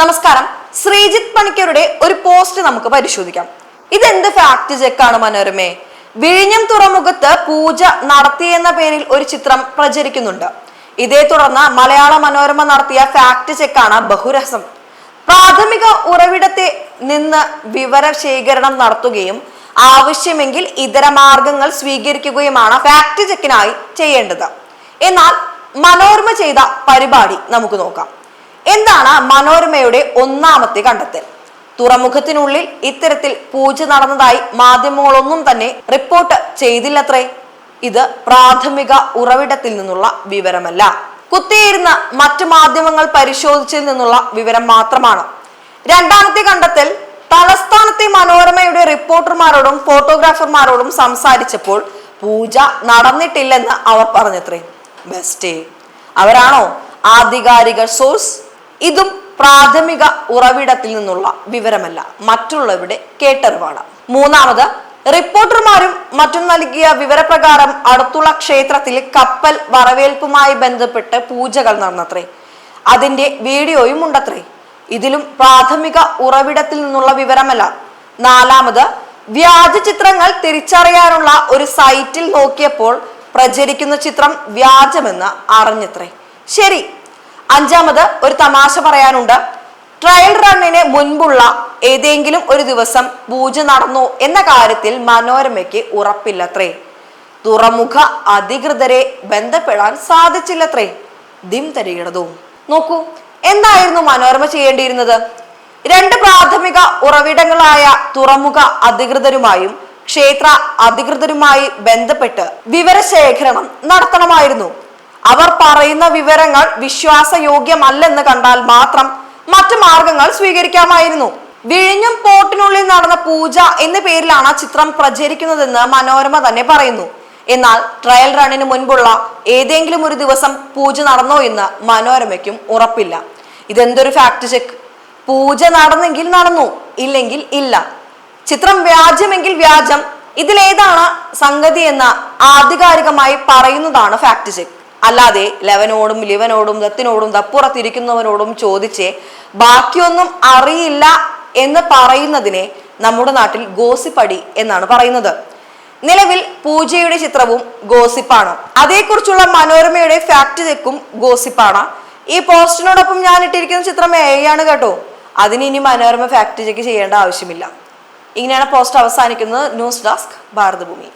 നമസ്കാരം. ശ്രീജിത്ത് പണിക്കരുടെ ഒരു പോസ്റ്റ് നമുക്ക് പരിശോധിക്കാം. ഇതെന്ത് ഫാക്ട് ചെക്കാണ് മനോരമേ? വിഴിഞ്ഞം തുറമുഖത്ത് പൂജ നടത്തിയെന്ന പേരിൽ ഒരു ചിത്രം പ്രചരിക്കുന്നുണ്ട്. ഇതേ തുടർന്ന് മലയാള മനോരമ നടത്തിയ ഫാക്ട് ചെക്കാണ് ബഹുരസം പ്രാഥമിക ഉറവിടത്തെ നിന്ന് വിവര ശേഖരണം നടത്തുകയും ആവശ്യമെങ്കിൽ ഇതര മാർഗങ്ങൾ സ്വീകരിക്കുകയുമാണ് ഫാക്ട് ചെക്കിനായി ചെയ്യേണ്ടത്. എന്നാൽ മനോരമ ചെയ്ത പരിപാടി നമുക്ക് നോക്കാം. എന്താണ് മനോരമയുടെ ഒന്നാമത്തെ കണ്ടെത്തൽ? തുറമുഖത്തിനുള്ളിൽ ഇത്തരത്തിൽ പൂജ നടന്നതായി മാധ്യമങ്ങളൊന്നും തന്നെ റിപ്പോർട്ട് ചെയ്തില്ലത്രേ. ഇത് പ്രാഥമിക ഉറവിടത്തിൽ നിന്നുള്ള വിവരമല്ല. കുത്തിയിരുന്ന മറ്റു മാധ്യമങ്ങൾ പരിശോധിച്ചതിൽ നിന്നുള്ള വിവരം മാത്രമാണ്. രണ്ടാമത്തെ കണ്ടെത്തൽ തലസ്ഥാനത്തെ മനോരമയുടെ റിപ്പോർട്ടർമാരോടും ഫോട്ടോഗ്രാഫർമാരോടും സംസാരിച്ചപ്പോൾ പൂജ നടന്നിട്ടില്ലെന്ന് അവർ പറഞ്ഞത്രേ. ബെസ്റ്റേ അവരാണോ ആധികാരിക സോഴ്സ് ഇതും പ്രാഥമിക ഉറവിടത്തിൽ നിന്നുള്ള വിവരമല്ല മറ്റുള്ളവരുടെ കേട്ടറിവാണ്. മൂന്നാമത് റിപ്പോർട്ടർമാരും മറ്റും നൽകിയ വിവരപ്രകാരം അടുത്തുള്ള ക്ഷേത്രത്തിൽ കപ്പൽ വരവേൽപ്പുമായി ബന്ധപ്പെട്ട് പൂജകൾ നടന്നത്രേ. അതിന്റെ വീഡിയോയും ഉണ്ടത്രേ. ഇതിലും പ്രാഥമിക ഉറവിടത്തിൽ നിന്നുള്ള വിവരമല്ല. നാലാമത് വ്യാജ ചിത്രങ്ങൾ തിരിച്ചറിയാനുള്ള ഒരു സൈറ്റിൽ നോക്കിയപ്പോൾ പ്രചരിക്കുന്ന ചിത്രം വ്യാജമെന്ന് അറിഞ്ഞത്രേ. ശരി അഞ്ചാമത് ഒരു തമാശ പറയാനുണ്ട്. ട്രയൽ റണ്ണിന് മുൻപുള്ള ഏതെങ്കിലും ഒരു ദിവസം പൂജ നടന്നു എന്ന കാര്യത്തിൽ മനോരമയ്ക്ക് ഉറപ്പില്ലത്രേ. തുറമുഖ അധികൃതരെ ബന്ധപ്പെടാൻ സാധിച്ചില്ലത്രേ. ദിം തരികിടതും. നോക്കൂ എന്തായിരുന്നു മനോരമ ചെയ്യേണ്ടിയിരുന്നത്? രണ്ട് പ്രാഥമിക ഉറവിടങ്ങളായ തുറമുഖ അധികൃതരുമായും ക്ഷേത്ര അധികൃതരുമായി ബന്ധപ്പെട്ട് വിവരശേഖരണം നടത്തണമായിരുന്നു. അവർ പറയുന്ന വിവരങ്ങൾ വിശ്വാസയോഗ്യമല്ലെന്ന് കണ്ടാൽ മാത്രം മറ്റു മാർഗങ്ങൾ സ്വീകരിക്കാമായിരുന്നു. വിഴിഞ്ഞം പോട്ടിനുള്ളിൽ നടന്ന പൂജ എന്ന പേരിലാണ് ചിത്രം പ്രചരിക്കുന്നതെന്ന് മനോരമ തന്നെ പറയുന്നു. എന്നാൽ ട്രയൽ റണ്ണിന് മുൻപുള്ള ഏതെങ്കിലും ഒരു ദിവസം പൂജ നടന്നോ എന്ന് മനോരമയ്ക്കും ഉറപ്പില്ല. ഇതെന്തൊരു ഫാക്ട് ചെക്ക് പൂജ നടന്നെങ്കിൽ നടന്നു ഇല്ലെങ്കിൽ ഇല്ല. ചിത്രം വ്യാജമെങ്കിൽ വ്യാജം. ഇതിലേതാണ് സംഗതി എന്ന് ആധികാരികമായി പറയുന്നതാണ് ഫാക്ട് ചെക്ക് അല്ലാതെ ലെവനോടും ലിവനോടും ദത്തിനോടും ദപ്പുറത്തിരിക്കുന്നവനോടും ചോദിച്ച് ബാക്കിയൊന്നും അറിയില്ല എന്ന് പറയുന്നതിനെ നമ്മുടെ നാട്ടിൽ ഗോസിപ്പടി എന്നാണ് പറയുന്നത്. നിലവിൽ പൂജയുടെ ചിത്രവും ഗോസിപ്പാണ്. അതേക്കുറിച്ചുള്ള മനോരമയുടെ ഫാക്ട് ചെക്കും ഗോസിപ്പാണ്. ഈ പോസ്റ്റിനോടൊപ്പം ഞാൻ ഇട്ടിരിക്കുന്ന ചിത്രം ഏയാണ് കേട്ടോ. അതിന് ഇനി മനോരമ ഫാക്ട് ചെക്ക് ചെയ്യേണ്ട ആവശ്യമില്ല. ഇങ്ങനെയാണ് പോസ്റ്റ് അവസാനിക്കുന്നത്. News desk Bharathabhoomi.